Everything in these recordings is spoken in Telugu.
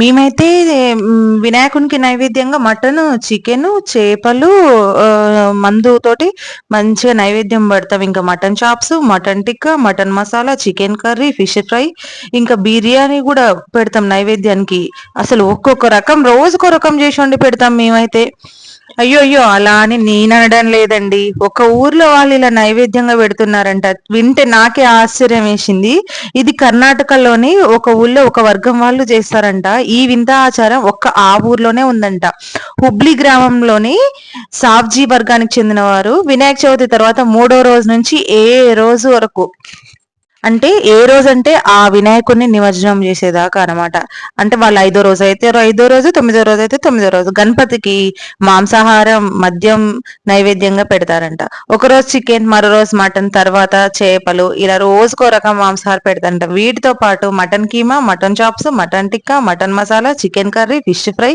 మేమైతే వినాయకునికి నైవేద్యంగా మటన్ చికెన్ చేపలు మందుతోటి మంచిగా నైవేద్యం పెడతాం. ఇంకా mutton chops mutton tikka mutton masala chicken curry fish fry ఇంకా బిర్యానీ కూడా పెడతాం నైవేద్యానికి. అసలు ఒక్కొక్క రకం రోజుకో రకం చేసి వండి పెడతాం మేమైతే. అయ్యో అయ్యో అలా అని నేను అనడం లేదండి. ఒక ఊర్లో వాళ్ళు ఇలా నైవేద్యంగా పెడుతున్నారంట. వింటే నాకే ఆశ్చర్యం వేసింది. ఇది కర్ణాటకలోని ఒక ఊళ్ళో ఒక వర్గం వాళ్ళు చేస్తారంట. ఈ వింత ఆచారం ఒక్క ఆ ఊర్లోనే ఉందంట. హుబ్లీ గ్రామంలోని సాబ్జీ వర్గానికి చెందిన వారు వినాయక చవితి తర్వాత మూడో రోజు నుంచి ఏ రోజు వరకు అంటే ఏ రోజు అంటే ఆ వినాయకుడిని నిమజ్జనం చేసేదాకా అన్నమాట. అంటే వాళ్ళు ఐదో రోజు అయితే ఐదో రోజు తొమ్మిదో రోజు అయితే తొమ్మిదో రోజు గణపతికి మాంసాహారం మద్యం నైవేద్యంగా పెడతారంట. ఒక రోజు చికెన్ మరో రోజు మటన్ తర్వాత చేపలు ఇలా రోజుకో రకం మాంసాహారం పెడతారంట. వీటితో పాటు mutton keema mutton chops mutton tikka mutton masala chicken curry fish fry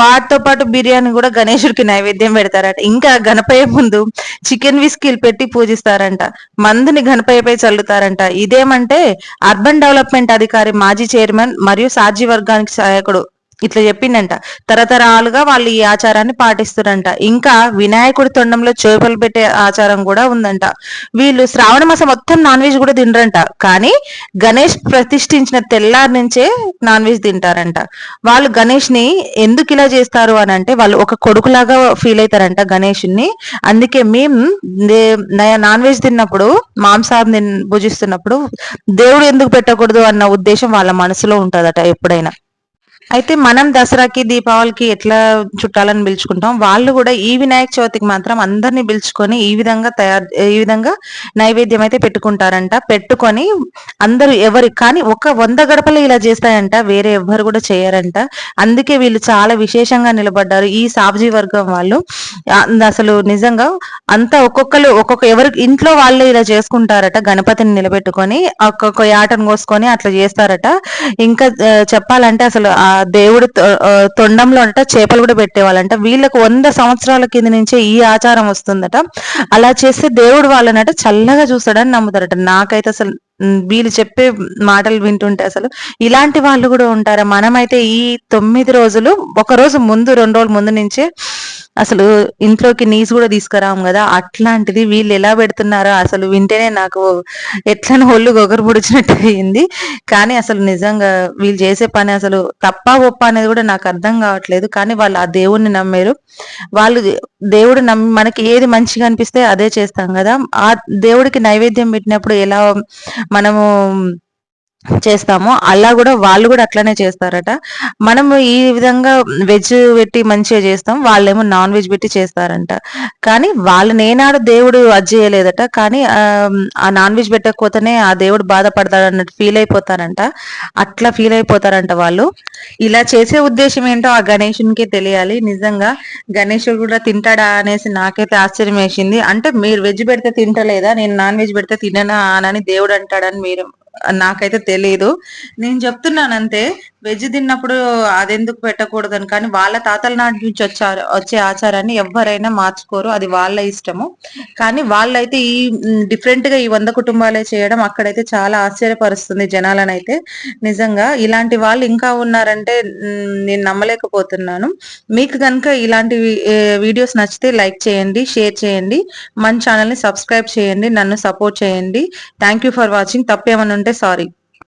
వాటితో పాటు బిర్యానీ కూడా గణేశుడికి నైవేద్యం పెడతారట. ఇంకా గణపయ్య ముందు చికెన్ విస్కిల్ పెట్టి పూజిస్తారంట. మందుని గణపయ్యపై చల్లుతారంట. ఈ ఇదేమంటే అర్బన్ డెవలప్మెంట్ అధికారి మాజీ చైర్మన్ మరియు సాజీ వర్గానికి సహాయకుడు ఇట్లా చెప్పిండంట. తరతరాలుగా వాళ్ళు ఈ ఆచారాన్ని పాటిస్తారంట ఇంకా వినాయకుడి తొండంలో చేపలు పెట్టే ఆచారం కూడా ఉందంట. వీళ్ళు శ్రావణ మాసం మొత్తం నాన్ వెజ్ కూడా తినరంట. కానీ గణేష్ ప్రతిష్ఠించిన తెల్లారి నుంచే నాన్ వెజ్ తింటారంట. వాళ్ళు గణేష్ని ఎందుకు ఇలా చేస్తారు అని అంటే వాళ్ళు ఒక కొడుకులాగా ఫీల్ అవుతారంట గణేషుని అందుకే మేము నాన్ వెజ్ తిన్నప్పుడు మాంసాహారం భుజిస్తున్నప్పుడు దేవుడు ఎందుకు పెట్టకూడదు అన్న ఉద్దేశం వాళ్ళ మనసులో ఉంటుందట ఎప్పుడైనా. అయితే మనం దసరాకి దీపావళికి ఎట్లా చుట్టాలని పిలుచుకుంటాం? వాళ్ళు కూడా ఈ వినాయక చవితికి మాత్రం అందరినీ పిలుచుకొని ఈ విధంగా తయారు ఈ విధంగా నైవేద్యం అయితే పెట్టుకుంటారంట. పెట్టుకొని అందరూ ఎవరి కానీ ఒక వంద గడపలు ఇలా చేస్తాయంట. వేరే ఎవ్వరు కూడా చేయరంట. అందుకే వీళ్ళు చాలా విశేషంగా నిలబడ్డారు. ఈ సాబ్జీ వర్గం వాళ్ళు. అసలు నిజంగా అంతా ఒక్కొక్కరు ఒక్కొక్క ఎవరి ఇంట్లో వాళ్ళే ఇలా చేసుకుంటారట. గణపతిని నిలబెట్టుకొని ఒక్కొక్క యాటను కోసుకొని అట్లా చేస్తారట. ఇంకా చెప్పాలంటే అసలు ఆ దేవుడు ఆ, తొండంలో అంట చేపలు కూడా పెట్టేవాళ్ళంట. వీళ్ళకు వంద సంవత్సరాల కింద నుంచే ఈ ఆచారం వస్తుందట. అలా చేస్తే దేవుడు వాళ్ళనట చల్లగా చూస్తాడని నమ్ముతారట. నాకైతే అసలు వీళ్ళు చెప్పే మాటలు వింటుంటే అసలు ఇలాంటి వాళ్ళు కూడా ఉంటారా? మనమైతే ఈ తొమ్మిది రోజులు ఒక రోజు ముందు రెండు రోజుల ముందు నుంచే అసలు ఇంట్లోకి నీస్ కూడా తీసుకురాము కదా. అట్లాంటిది వీళ్ళు ఎలా పెడుతున్నారో అసలు వింటేనే నాకు ఎట్లని ఒళ్ళు గొగరు పొడిచినట్టు అయింది. కానీ అసలు నిజంగా వీళ్ళు చేసే పని అసలు తప్ప గొప్ప అనేది కూడా నాకు అర్థం కావట్లేదు. కానీ వాళ్ళు ఆ దేవుణ్ణి నమ్మారు. వాళ్ళు దేవుడు నమ్మి మనకి ఏది మంచిగా అనిపిస్తే అదే చేస్తాం కదా. ఆ దేవుడికి నైవేద్యం పెట్టినప్పుడు ఎలా మనము చేస్తామో. అలా కూడా వాళ్ళు కూడా అట్లనే చేస్తారట. మనము ఈ విధంగా వెజ్ పెట్టి మంచిగా చేస్తాం. వాళ్ళేమో నాన్ వెజ్ పెట్టి చేస్తారంట. కానీ వాళ్ళు నేనాడు దేవుడు అది చేయలేదట. కానీ ఆ, ఆ నాన్ వెజ్ పెట్టకపోతేనే ఆ దేవుడు బాధపడతాడు అన్నట్టు ఫీల్ అయిపోతారంట. అట్లా ఫీల్ అయిపోతారంట వాళ్ళు. ఇలా చేసే ఉద్దేశం ఏంటో ఆ గణేషునికి తెలియాలి. నిజంగా గణేషుడు కూడా తింటాడా అనేసి నాకైతే ఆశ్చర్యం వేసింది అంటే మీరు వెజ్ పెడితే తింటలేదా? నేను నాన్ వెజ్ పెడితే తిననా అని దేవుడు అంటాడని మీరు నాకైతే తెలియదు నేను చెప్తున్నానంతే వెజ్ తిన్నప్పుడు అదెందుకు పెట్టకూడదని కానీ వాళ్ళ తాతల నాటి నుంచి వచ్చారు వచ్చే ఆచారాన్ని ఎవరైనా మార్చుకోరు. అది వాళ్ళ ఇష్టము. కానీ వాళ్ళైతే ఈ డిఫరెంట్గా ఈ వంద కుటుంబాలే చేయడం అక్కడైతే చాలా ఆశ్చర్యపరుస్తుంది జనాలనైతే. నిజంగా ఇలాంటి వాళ్ళు ఇంకా ఉన్నారంటే నేను నమ్మలేకపోతున్నాను. మీకు కనుక ఇలాంటి వీడియోస్ నచ్చితే లైక్ చేయండి షేర్ చేయండి. మన ఛానల్ని సబ్స్క్రైబ్ చేయండి నన్ను సపోర్ట్ చేయండి. Thank you for watching. తప్పేమనుంటే ఉంటే సారీ.